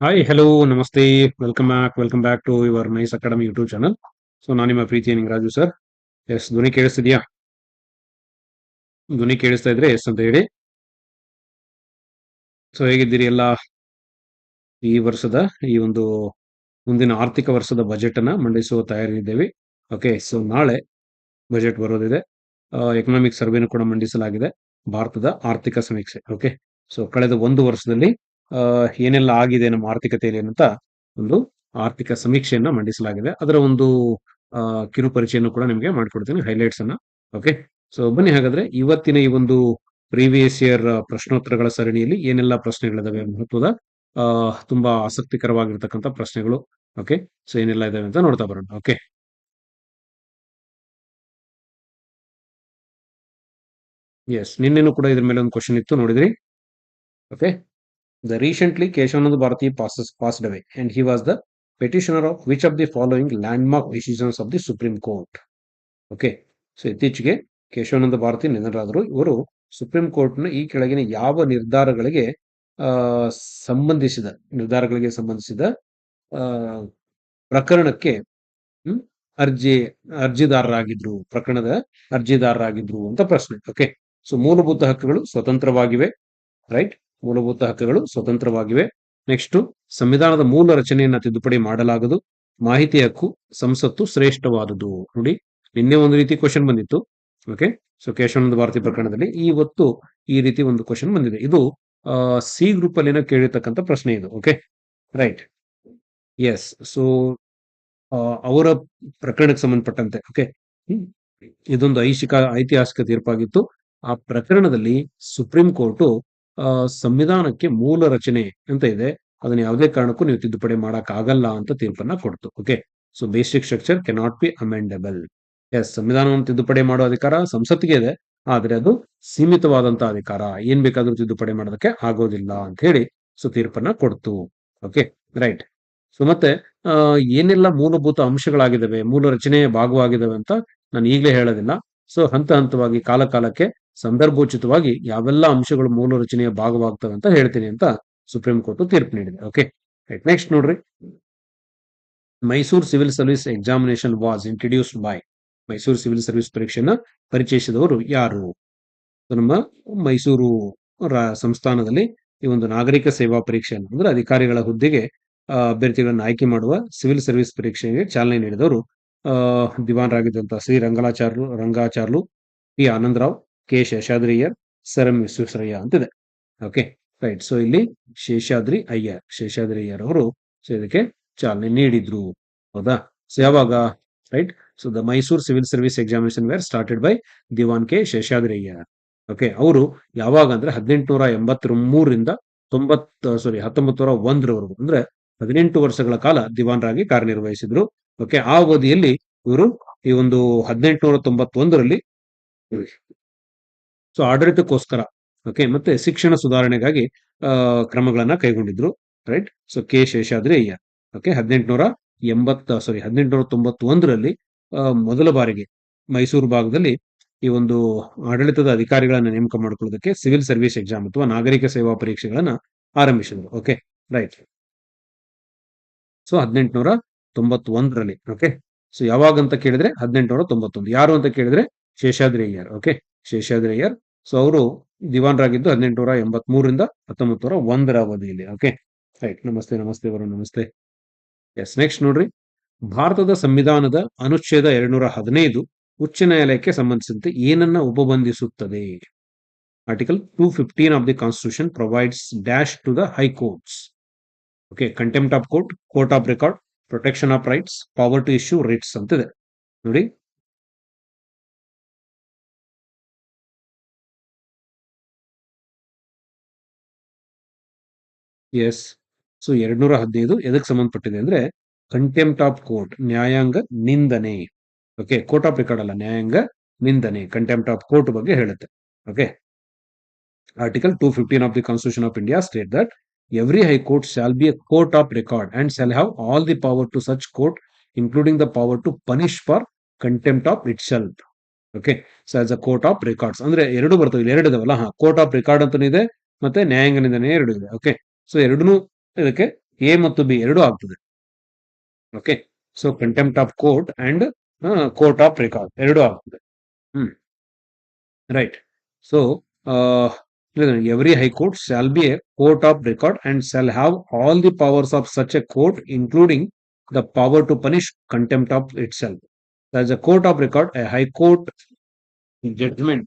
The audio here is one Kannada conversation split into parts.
ಹಾಯ್ ಹಲೋ ನಮಸ್ತೆ welcome back welcome back to your nice academy YouTube channel so ನಾನು ನಿಮ್ಮ ಪ್ರೀತಿ ನಿಂಗರಾಜು ಸರ್ ಎಸ್ ಧ್ವನಿ ಕೇಳಿಸ್ತಿದ್ಯಾ? ಧ್ವನಿ ಕೇಳಿಸ್ತಾ ಇದ್ರೆ ಎಸ್ ಅಂತ ಹೇಳಿ. ಸೊ ಹೇಗಿದ್ದೀರಿ ಎಲ್ಲ? ಈ ವರ್ಷದ, ಈ ಒಂದು ಮುಂದಿನ ಆರ್ಥಿಕ ವರ್ಷದ ಬಜೆಟ್ ಅನ್ನ ಮಂಡಿಸುವ ತಯಾರಿದ್ದೇವೆ. ಓಕೆ ಸೊ ನಾಳೆ ಬಜೆಟ್ ಬರೋದಿದೆ. ಎಕನಾಮಿಕ್ ಸರ್ವೆನೂ ಕೂಡ ಮಂಡಿಸಲಾಗಿದೆ. ಭಾರತದ ಆರ್ಥಿಕ ಸಮೀಕ್ಷೆ. ಓಕೆ ಸೊ ಕಳೆದ ಒಂದು ವರ್ಷದಲ್ಲಿ ಏನೆಲ್ಲ ಆಗಿದೆ ನಮ್ಮ ಆರ್ಥಿಕತೆಯಲ್ಲಿ ಅಂತ ಒಂದು ಆರ್ಥಿಕ ಸಮೀಕ್ಷೆಯನ್ನ ಮಂಡಿಸಲಾಗಿದೆ. ಅದರ ಒಂದು ಕಿರು ಪರಿಚಯನ್ನು ಕೂಡ ನಿಮಗೆ ಮಾಡಿಕೊಡ್ತೀನಿ ಹೈಲೈಟ್ಸ್ ಅನ್ನ. ಓಕೆ ಸೊ ಬನ್ನಿ ಹಾಗಾದ್ರೆ ಇವತ್ತಿನ ಈ ಒಂದು ಪ್ರೀವಿಯಸ್ ಇಯರ್ ಪ್ರಶ್ನೋತ್ತರಗಳ ಸರಣಿಯಲ್ಲಿ ಏನೆಲ್ಲ ಪ್ರಶ್ನೆಗಳಿದಾವೆ ಮಹತ್ವದ ತುಂಬಾ ಆಸಕ್ತಿಕರವಾಗಿರ್ತಕ್ಕಂಥ ಪ್ರಶ್ನೆಗಳು. ಓಕೆ ಸೊ ಏನೆಲ್ಲ ಇದಾವೆ ಅಂತ ನೋಡ್ತಾ ಬರೋಣ. ಓಕೆ ಎಸ್ ನಿನ್ನೆನೂ ಕೂಡ ಇದ್ರ ಮೇಲೆ ಒಂದು ಕ್ವಶನ್ ಇತ್ತು, ನೋಡಿದ್ರಿ? Okay recently Keshavananda Bharati passes passed away and he was the petitioner of which of the following landmark decisions of the supreme court okay so ಇತ್ತೀಚೆಗೆ ಕೇಶವಾನಂದ ಭಾರತಿ ನಿಧನರಾದರು. ಇವರು ಸುಪ್ರೀಂ ಕೋರ್ಟ್ನ ಈ ಕೆಳಗಿನ ಯಾವ ನಿರ್ಧಾರಗಳಿಗೆ ಸಂಬಂಧಿಸಿದ ನಿರ್ಧಾರಗಳಿಗೆ ಸಂಬಂಧಿಸಿದ ಪ್ರಕರಣಕ್ಕೆ ಅರ್ಜಿ, ಅರ್ಜಿದಾರರಾಗಿದ್ರು, ಪ್ರಕರಣದ ಅರ್ಜಿದಾರರಾಗಿದ್ರು ಅಂತ ಪ್ರಶ್ನೆ. ಓಕೆ ಸೊ ಮೂಲಭೂತ ಹಕ್ಕುಗಳು ಸ್ವತಂತ್ರವಾಗಿವೆ ರೈಟ್ ಮೂಲಭೂತ ಹಕ್ಕುಗಳು ಸ್ವತಂತ್ರವಾಗಿವೆ. ನೆಕ್ಸ್ಟ್ ಸಂವಿಧಾನದ ಮೂಲ ರಚನೆಯನ್ನ ತಿದ್ದುಪಡಿ ಮಾಡಲಾಗದು. ಮಾಹಿತಿ ಹಕ್ಕು, ಸಂಸತ್ತು ಶ್ರೇಷ್ಠವಾದುದು. ನೋಡಿ, ನಿನ್ನೆ ಒಂದು ರೀತಿ ಕ್ವಶನ್ ಬಂದಿತ್ತು. ಓಕೆ ಸೊ ಕೇಶವಾನಂದ ಭಾರತಿ ಪ್ರಕರಣದಲ್ಲಿ ಇವತ್ತು ಈ ರೀತಿ ಒಂದು ಕ್ವಶನ್ ಬಂದಿದೆ. ಇದು ಸಿ ಗ್ರೂಪ್ ಅಲ್ಲಿನ ಕೇಳಿರ್ತಕ್ಕಂಥ ಪ್ರಶ್ನೆ ಇದು. ಓಕೆ ರೈಟ್ ಎಸ್ ಸೊ ಅವರ ಪ್ರಕರಣಕ್ಕೆ ಸಂಬಂಧಪಟ್ಟಂತೆ. ಓಕೆ ಇದೊಂದು ಐಶಿಕ ಐತಿಹಾಸಿಕ ತೀರ್ಪಾಗಿತ್ತು. ಆ ಪ್ರಕರಣದಲ್ಲಿ ಸುಪ್ರೀಂ ಕೋರ್ಟು ಸಂವಿಧಾನಕ್ಕೆ ಮೂಲ ರಚನೆ ಅಂತ ಇದೆ. ಅದನ್ನ ಯಾವುದೇ ಕಾರಣಕ್ಕೂ ನೀವು ತಿದ್ದುಪಡಿ ಮಾಡಕ್ ಆಗಲ್ಲ ಅಂತ ತೀರ್ಪನ್ನ ಕೊಡ್ತು. Okay so basic structure cannot be amendable yes ಸಂವಿಧಾನವನ್ನು ತಿದ್ದುಪಡಿ ಮಾಡೋ ಅಧಿಕಾರ ಸಂಸತ್ತಿಗೆ ಇದೆ. ಆದ್ರೆ ಅದು ಸೀಮಿತವಾದಂತ ಅಧಿಕಾರ. ಏನ್ ಬೇಕಾದ್ರೂ ತಿದ್ದುಪಡಿ ಮಾಡೋದಕ್ಕೆ ಆಗೋದಿಲ್ಲ ಅಂತ ಹೇಳಿ ಸೊ, ತೀರ್ಪನ್ನ ಕೊಡ್ತು. ಓಕೆ ರೈಟ್ ಸೊ ಮತ್ತೆ ಏನೆಲ್ಲ ಮೂಲಭೂತ ಅಂಶಗಳಾಗಿದ್ದಾವೆ ಮೂಲ ರಚನೆಯ ಭಾಗವಾಗಿದ್ದಾವೆ ಅಂತ ನಾನು ಈಗಲೇ ಹೇಳೋದಿಲ್ಲ. ಸೊ ಹಂತ ಹಂತವಾಗಿ ಕಾಲ ಕಾಲಕ್ಕೆ ಸಂದರ್ಭೋಚಿತವಾಗಿ ಯಾವೆಲ್ಲ ಅಂಶಗಳು ಮೂಲ ರಚನೆಯ ಭಾಗವಾಗ್ತವೆ ಅಂತ ಹೇಳ್ತೀನಿ ಅಂತ ಸುಪ್ರೀಂ ಕೋರ್ಟ್ ತೀರ್ಪು ನೀಡಿದೆ. ಓಕೆ ರೈಟ್ ನೆಕ್ಸ್ಟ್ ನೋಡ್ರಿ. Mysore civil service examination was introduced by Mysore civil service ಪರೀಕ್ಷೆನ ಪರಿಚಯಿಸಿದವರು ಯಾರು? ನಮ್ಮ ಮೈಸೂರು ಸಂಸ್ಥಾನದಲ್ಲಿ ಈ ಒಂದು ನಾಗರಿಕ ಸೇವಾ ಪರೀಕ್ಷೆ ಅಂದ್ರೆ ಅಧಿಕಾರಿಗಳ ಹುದ್ದೆಗೆ ಅಭ್ಯರ್ಥಿಗಳನ್ನು ಆಯ್ಕೆ ಮಾಡುವ ಸಿವಿಲ್ ಸರ್ವಿಸ್ ಪರೀಕ್ಷೆಗೆ ಚಾಲನೆ ನೀಡಿದವರು ದಿವಾನ್ ದಿವಾನರಾಗಿದ್ದಂತಹ Shri Rangalacharlu, Rangacharlu P. Anandrao K Seshadriyer sir Visvesvaraya ಅಂತಿದೆ. ಓಕೆ ರೈಟ್ ಸೊ ಇಲ್ಲಿ ಶೇಷಾದ್ರಿ ಅಯ್ಯರ್ ಶೇಷಾದ್ರಿ ಅಯ್ಯರ್ ಅವರು ಸೊ ಇದಕ್ಕೆ ಚಾಲನೆ ನೀಡಿದ್ರು. ಹೌದಾ? ಸೊ ಯಾವಾಗ? Right so the Mysore civil service examination were started by Diwan K Seshadri Ayya okay ಅವರು ಯಾವಾಗ ಅಂದ್ರೆ ಹದಿನೆಂಟುನೂರ ಎಂಬತ್ತರ ಮೂರರಿಂದ ತೊಂಬತ್ ಸಾರಿ ಹತ್ತೊಂಬತ್ತು ನೂರ ಒಂದರವರೆಗೂ, ಅಂದ್ರೆ ಹದಿನೆಂಟು ವರ್ಷಗಳ ಕಾಲ ದಿವಾನರಾಗಿ ಕಾರ್ಯನಿರ್ವಹಿಸಿದ್ರು. ಓಕೆ ಆ ಅವಧಿಯಲ್ಲಿ ಇವರು ಈ ಒಂದು ಹದಿನೆಂಟುನೂರ ತೊಂಬತ್ತೊಂದರಲ್ಲಿ ಸೊ ಆಡಳಿತಕ್ಕೋಸ್ಕರ ಓಕೆ ಮತ್ತೆ ಶಿಕ್ಷಣ ಸುಧಾರಣೆಗಾಗಿ ಕ್ರಮಗಳನ್ನು ಕೈಗೊಂಡಿದ್ರು right so K Seshadri Iyer okay ಹದಿನೆಂಟುನೂರ ಎಂಬತ್ತ ಸಾರಿ ಹದಿನೆಂಟುನೂರ ತೊಂಬತ್ತೊಂದರಲ್ಲಿ ಮೊದಲ ಬಾರಿಗೆ ಮೈಸೂರು ಭಾಗದಲ್ಲಿ ಈ ಒಂದು ಆಡಳಿತದ ಅಧಿಕಾರಿಗಳನ್ನ ನೇಮಕ ಮಾಡ್ಕೊಳ್ಳೋದಕ್ಕೆ ಸಿವಿಲ್ ಸರ್ವಿಸ್ ಎಕ್ಸಾಮ್ ಅಥವಾ ನಾಗರಿಕ ಸೇವಾ ಪರೀಕ್ಷೆಗಳನ್ನ ಆರಂಭಿಸಿದ್ರು ಓಕೆ ರೈಟ್ ಸೊ ಹದಿನೆಂಟುನೂರ ತೊಂಬತ್ತೊಂದರಲ್ಲಿ ಓಕೆ ಸೊ ಯಾವಾಗ ಅಂತ ಕೇಳಿದ್ರೆ ಹದಿನೆಂಟುನೂರ ತೊಂಬತ್ತೊಂದು, ಯಾರು ಅಂತ ಕೇಳಿದ್ರೆ ಶೇಷಾದ್ರಿ ಅಯ್ಯರ್ ಓಕೆ ಶೇಷಾದ್ರಿ ಅಯ್ಯರ್ ಸೊ ಅವರು ದಿವಾನರಾಗಿದ್ದು ಹದಿನೆಂಟುನೂರ ಎಂಬತ್ ಮೂರಿಂದ ಹತ್ತೊಂಬತ್ತು ನೂರ ಒಂದರ ಅವಧಿಯಲ್ಲಿ. ಓಕೆ ರೈಟ್ ನಮಸ್ತೆ ನಮಸ್ತೆ ಅವರು ನಮಸ್ತೆ. ಎಸ್ ನೆಕ್ಸ್ಟ್ ನೋಡ್ರಿ. ಭಾರತದ ಸಂವಿಧಾನದ ಅನುಚ್ಛೇದ ಎರಡ್ನೂರ ಹದಿನೈದು ಉಚ್ಚ ನ್ಯಾಯಾಲಯಕ್ಕೆ ಸಂಬಂಧಿಸಿದಂತೆ ಏನನ್ನ ಉಪಬಂಧಿಸುತ್ತದೆ? Article two fifteen of the constitution provides dash to the high courts okay contempt of court court of record protection of rights power to issue writs ಅಂತಿದೆ. ನೋಡಿ ಎಸ್. ಸೊ, ಎರಡ್ನೂರ ಹದಿನೈದು ಎದಕ್ಕೆ ಸಂಬಂಧಪಟ್ಟಿದೆ ಅಂದ್ರೆ ಕಂಟೆಂಪ್ಟ್ ಆಫ್ ಕೋರ್ಟ್ ನ್ಯಾಯಾಂಗ ನಿಂದನೆ. ಓಕೆ ಕೋರ್ಟ್ ಆಫ್ ರೆಕಾರ್ಡ್ ಅಲ್ಲ, ನ್ಯಾಯಾಂಗ ನಿಂದನೆ ಕಂಟೆಂಪ್ಟ್ ಆಫ್ ಕೋರ್ಟ್ ಬಗ್ಗೆ ಹೇಳುತ್ತೆ. Okay. Article two fifteen of the constitution of India state that every high court shall be a court of record and shall have all the power to such court including the power to punish for contempt of itself okay so as a court of records ಅಂದ್ರೆ ಎರಡು ಬರ್ತವೆ ಎರಡು ಇದಾವಲ್ಲ, ಹಾ ಕೋರ್ಟ್ ಆಫ್ ರೆಕಾರ್ಡ್ ಅಂತಾನೆ ಇದೆ, ಮತ್ತೆ ನ್ಯಾಯಾಂಗ ನಿಂದನೆ ಎರಡು ಇದೆ. ಓಕೆ. ಸೊ ಎರಡೂ ಇದಕ್ಕೆ ಎ ಮತ್ತು ಬಿ ಎರಡು ಆಗ್ತದೆ okay so contempt of court and court of record ಎರಡು ಆಗ್ತದೆ ಹ್ಮ್ right so every high court shall be a court of record and shall have all the powers of such a court, including the power to punish contempt of itself. As a court of record, a high court judgment,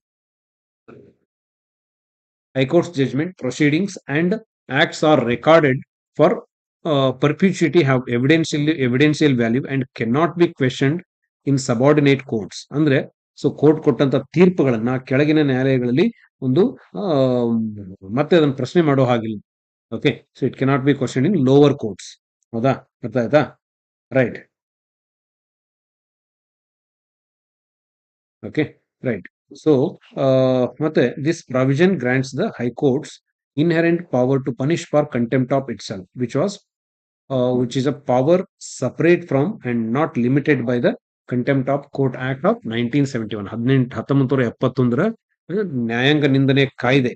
high court's judgment, proceedings, and acts are recorded for uh, perpetuity, have evidential evidential value, and cannot be questioned in subordinate courts ಅಂದ್ರೆ ಸೊ ಕೋರ್ಟ್ ಕೊಟ್ಟಂತ ತೀರ್ಪುಗಳನ್ನ ಕೆಳಗಿನ ನ್ಯಾಯಾಲಯಗಳಲ್ಲಿ ಒಂದು ಮತ್ತೆ ಅದನ್ನ ಪ್ರಶ್ನೆ ಮಾಡೋ ಹಾಗಿಲ್ಲ. Okay so it cannot be question in lower courts ಹೌದಾ? ಅರ್ಥ ಆಯ್ತಾ ರೈಟ್ ಓಕೆ ರೈಟ್ ಸೊ ಮತ್ತೆ this provision grants the high courts inherent power to punish for contempt of itself, which which was which is a power separate from and not limited by the contempt of court act of nineteen seventy one ಹದಿನೆಂಟು ಹತ್ತೊಂಬತ್ತು ನೂರ ಎಪ್ಪತ್ತೊಂದರ ನ್ಯಾಯಾಂಗ ನಿಂದನೆ ಕಾಯ್ದೆ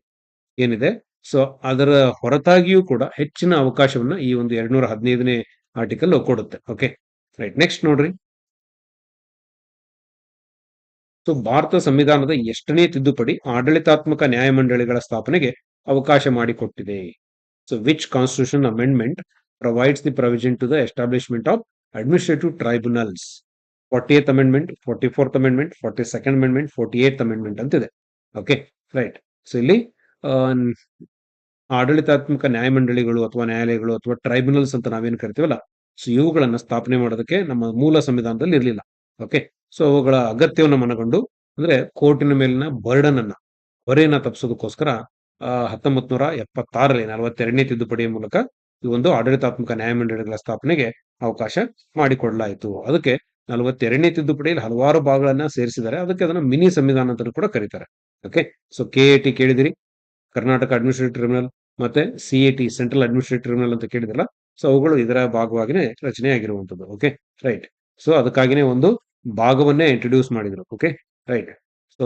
ಏನಿದೆ. ಸೊ ಅದರ ಹೊರತಾಗಿಯೂ ಕೂಡ ಹೆಚ್ಚಿನ ಅವಕಾಶವನ್ನ ಈ ಒಂದು ಎರಡ್ನೂರ ಹದಿನೈದನೇ ಆರ್ಟಿಕಲ್ ಕೊಡುತ್ತೆ. ಓಕೆ ರೈಟ್ ನೆಕ್ಸ್ಟ್ ನೋಡ್ರಿ. ಸೊ ಭಾರತ ಸಂವಿಧಾನದ ಎಷ್ಟನೇ ತಿದ್ದುಪಡಿ ಆಡಳಿತಾತ್ಮಕ ನ್ಯಾಯಮಂಡಳಿಗಳ ಸ್ಥಾಪನೆಗೆ ಅವಕಾಶ ಮಾಡಿಕೊಟ್ಟಿದೆ. So which constitution amendment provides the provision to the establishment of administrative tribunals forty eighth amendment forty fourth amendment forty second amendment forty eighth amendment ಅಂತಿದೆ. ಓಕೆ ರೈಟ್ ಸೊ ಇಲ್ಲಿ ಆಡಳಿತಾತ್ಮಕ ನ್ಯಾಯಮಂಡಳಿಗಳು ಅಥವಾ ನ್ಯಾಯಾಲಯಗಳು ಅಥವಾ ಟ್ರೈಬ್ಯುನಲ್ಸ್ ಅಂತ ನಾವೇನು ಕರಿತೀವಲ್ಲ ಸೊ ಇವುಗಳನ್ನು ಸ್ಥಾಪನೆ ಮಾಡೋದಕ್ಕೆ ನಮ್ಮ ಮೂಲ ಸಂವಿಧಾನದಲ್ಲಿ ಇರಲಿಲ್ಲ. ಓಕೆ ಸೊ ಅವುಗಳ ಅಗತ್ಯವನ್ನು ಮನಗೊಂಡು, ಅಂದ್ರೆ ಕೋರ್ಟಿನ ಮೇಲಿನ ಬರ್ಡನ್ ಅನ್ನ, ಹೊರೆಯನ್ನ ತಪ್ಪಿಸೋದಕ್ಕೋಸ್ಕರ ಹತ್ತೊಂಬತ್ ನೂರ ಎಪ್ಪತ್ತಾರರಲ್ಲಿ ನಲವತ್ತೆರಡನೇ ತಿದ್ದುಪಡಿಯ ಮೂಲಕ ಈ ಒಂದು ಆಡಳಿತಾತ್ಮಕ ನ್ಯಾಯಮಂಡಳಿಗಳ ಸ್ಥಾಪನೆಗೆ ಅವಕಾಶ ಮಾಡಿಕೊಡಲಾಯಿತು. ಅದಕ್ಕೆ ನಲವತ್ತೆರಡನೇ ತಿದ್ದುಪಡಿಯಲ್ಲಿ ಹಲವಾರು ಭಾಗಗಳನ್ನ ಸೇರಿಸಿದ್ದಾರೆ. ಅದಕ್ಕೆ ಅದನ್ನ ಮಿನಿ ಸಂವಿಧಾನ ಅಂತ ಕೂಡ ಕರೀತಾರೆ. ಓಕೆ ಸೊ ಕೆ ಎ ಕೇಳಿದಿರಿ. ಕರ್ನಾಟಕ ಅಡ್ಮಿನಿಸ್ಟ್ರೇಟಿವ್ ಟ್ರಿಬ್ಯುನಲ್ ಮತ್ತೆ C A T central administrative tribunal ಅಂತ ಕೇಳಿದ್ರಲ್ಲ. ಸೊ ಅವುಗಳು ಇದರ ಭಾಗವಾಗಿನೇ ರಚನೆ ಆಗಿರುವಂತದ್ದು ಓಕೆ ರೈಟ್ ಸೊ ಅದಕ್ಕಾಗಿನೇ ಒಂದು ಭಾಗವನ್ನೇ ಇಂಟ್ರೊಡ್ಯೂಸ್ ಮಾಡಿದ್ರು. ಓಕೆ ರೈಟ್ ಸೊ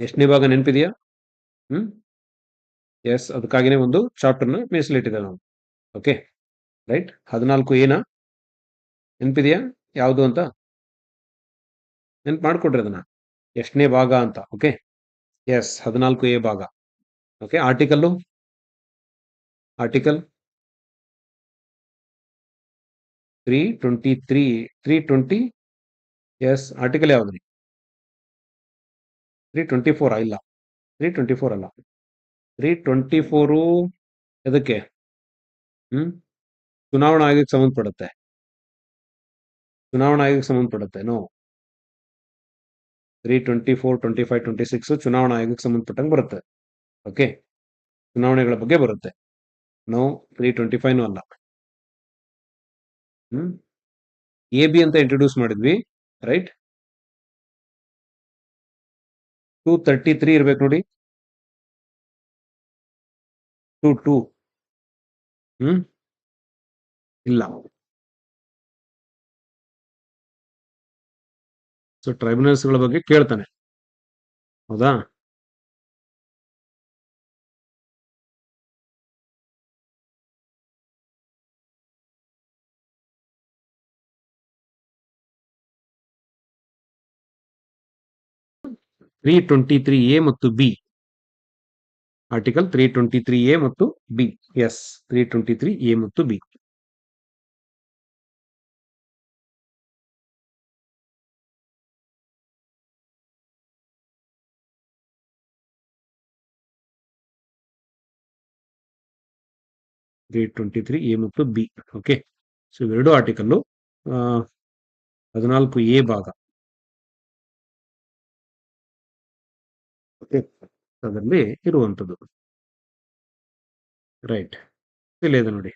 ಎಷ್ಟನೇ ಭಾಗ ನೆನಪಿದೆಯಾ? ಹ್ಮ್? ಎಸ್ ಅದಕ್ಕಾಗಿನೇ ಒಂದು ಚಾಪ್ಟರ್ನ ಮೀಸಲಿಟ್ಟಿದೆ ನಾವು. ಓಕೆ ರೈಟ್ ಹದಿನಾಲ್ಕು ಏನ? ನೆನಪಿದೆಯಾ? ಯಾವುದು ಅಂತ? ನೆನ್ಪು ಮಾಡ್ಕೊಡ್ರಿ ಅದನ್ನ. ಎಷ್ಟನೇ ಭಾಗ ಅಂತ ಓಕೆ ಎಸ್ ಹದಿನಾಲ್ಕು ಎ ಭಾಗ. Okay article article three twenty three three twenty yes article ಯಾವುದ್ರಿ? ತ್ರೀ ಟ್ವೆಂಟಿ ಫೋರ್ ಇಲ್ಲ. ತ್ರೀ ಟ್ವೆಂಟಿ ಫೋರ್ ಅಲ್ಲ. ತ್ರೀ ಟ್ವೆಂಟಿ ಫೋರು ಎದಕ್ಕೆ? ಹ್ಮ್? ಚುನಾವಣಾ ಆಯೋಗಕ್ಕೆ ಸಂಬಂಧಪಡುತ್ತೆ. ಚುನಾವಣಾ ಆಯೋಗಕ್ಕೆ ಸಂಬಂಧಪಡುತ್ತೆ no three twenty four twenty five twenty six ಚುನಾವಣಾ ಆಯೋಗಕ್ಕೆ ಸಂಬಂಧಪಟ್ಟಂಗೆ ಬರುತ್ತೆ. ಓಕೆ ಚುನಾವಣೆಗಳ ಬಗ್ಗೆ ಬರುತ್ತೆ. ನೋ ತ್ರೀ ಟ್ವೆಂಟಿ ಫೈವ್ನು ಅಲ್ಲ. ಹ್ಮ್? ಎ ಬಿ ಅಂತ ಇಂಟ್ರೊಡ್ಯೂಸ್ ಮಾಡಿದ್ವಿ ರೈಟ್ ಟೂ ತರ್ಟಿ ತ್ರೀ ಇರ್ಬೇಕು ನೋಡಿ. ಟೂ ಟೂ ಹ್ಮ್? ಇಲ್ಲ. ಸೊ ಟ್ರೈಬ್ಯುನಲ್ಸ್ಗಳ ಬಗ್ಗೆ ಕೇಳ್ತಾನೆ. ಹೌದಾ? ತ್ರೀ ಟ್ವೆಂಟಿ ತ್ರೀ ಎ ಮತ್ತು B article three twenty three A ಮತ್ತು B yes three twenty three A ಮತ್ತು B three twenty three A ಮತ್ತು ಬಿ ಓಕೆ ಸೊ ಇವೆರಡು ಆರ್ಟಿಕಲ್ಲು ಹದಿನಾಲ್ಕು ಎ ಭಾಗ ಓಕೆ ಅದರಲ್ಲಿ ಇರುವಂಥದ್ದು ರೈಟ್ ಇಲ್ಲಿದೆ ನೋಡಿ